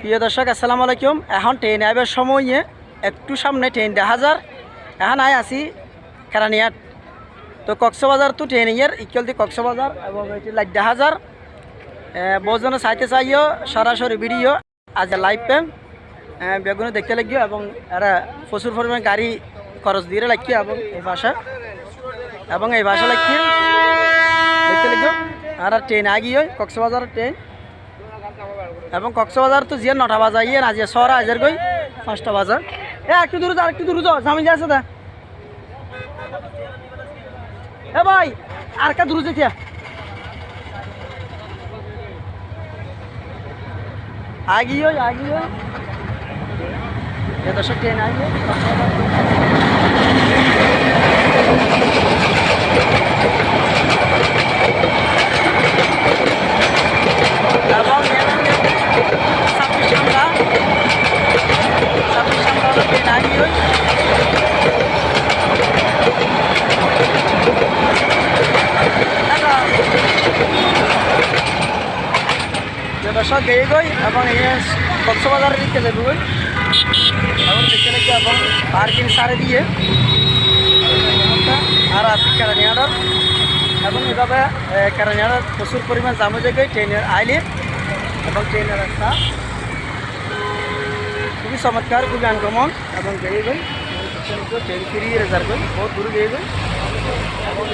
প্রিয় দর্শক, আসসালামু আলাইকুম। এখন ট্রেন আইবার সময়ে একটু সামনে ট্রেন দেখা যার। এখন আয় আছি কেরানিয়াট তো কক্সবাজার তো train year equal the Cox's Bazar এবং এটি লাইট দেখা যার। বহুজনে চাইতে চাইও, সরাসরি ভিডিও। আজ লাইভ পেম বেগুনে দেখতে লাগিও এবং এরা প্রচুর পরিমাণে গাড়ি খরচ দিয়ে লাগিও এবং এই ভাষা এবং এই ভাষা লাগিয়ে দেখতে লাগিও। আর ট্রেন আগিয়ে কক্সবাজার ট্রেন। এবং কক্সবাজার তো জিয়া নটা বাজা ইয়ে না জিয়া শহর আজের গই পাঁচটা বাজা। এ, একটু দূরে যাও একটু দূরে যাও জামিন আছে দা। এ ভাই, আর কা দূরে যেতে। আগিও আগিয়ে এ দর্শক ট্রেন আগিয়ে দর্শক গিয়ে গই এবং এই কক্সবাজারের দিকে যাব গই এবং দেখতে লাগবে এবং পার্কিং সারে দিয়ে। আর আছে কেরানিয়াডার এবং এভাবে কেরানিয়াডার প্রচুর পরিমাণ জামে যায় ট্রেনের আইলে এবং ট্রেনের রাস্তা। খুবই চমৎকার, খুবই আনকমন এবং গিয়ে গই। ট্রেন ফ্রি রেজার বহুত দূরে গিয়ে গই। এবং